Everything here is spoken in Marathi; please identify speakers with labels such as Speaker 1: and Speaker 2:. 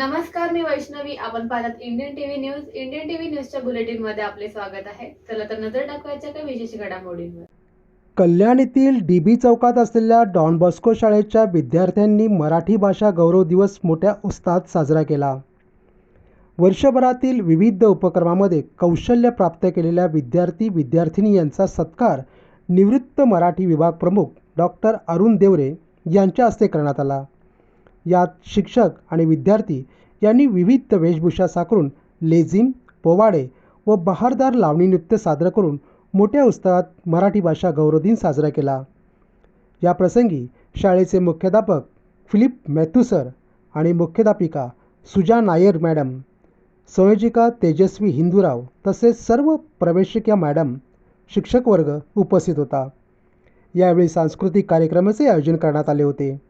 Speaker 1: नमस्कार मी वैष्णवी. आपण पाहतात Indian TV news Indian TV न्यूजच्या बुलेटिनमध्ये आपले स्वागत आहे. चला तर नजर टाकवायच्या काही विशेष घडामोडींवर.
Speaker 2: कल्याण येथील डीबी चौकात असलेल्या डॉन बॉस्को शाळेच्या विद्यार्थ्यांनी मराठी भाषा गौरव दिवस मोठ्या उत्साहात साजरा केला. वर्षभरातील विविध उपक्रमामध्ये कौशल्य प्राप्त केलेल्या विद्यार्थी विद्यार्थिनी यांचा सत्कार निवृत्त मराठी विभाग प्रमुख डॉक्टर अरुण देवरे यांच्या हस्ते करण्यात आला. यात शिक्षक आणि विद्यार्थी यांनी विविध वेशभूषा साकरून लेझिम पोवाडे व बहारदार लावणी नृत्य सादर करून मोठ्या उत्साहात मराठी भाषा गौरव दिन साजरा केला. या प्रसंगी शाळेचे मुख्याध्यापक फिलिप मॅथ्यूसर आणि मुख्याध्यापिका सुजा नायर मॅडम संयोजिका तेजस्वी हिंदूराव तसेच सर्व प्रवेशिका मॅडम शिक्षक वर्ग उपस्थित होता. यावेळी सांस्कृतिक कार्यक्रमाचे आयोजन करण्यात आले होते.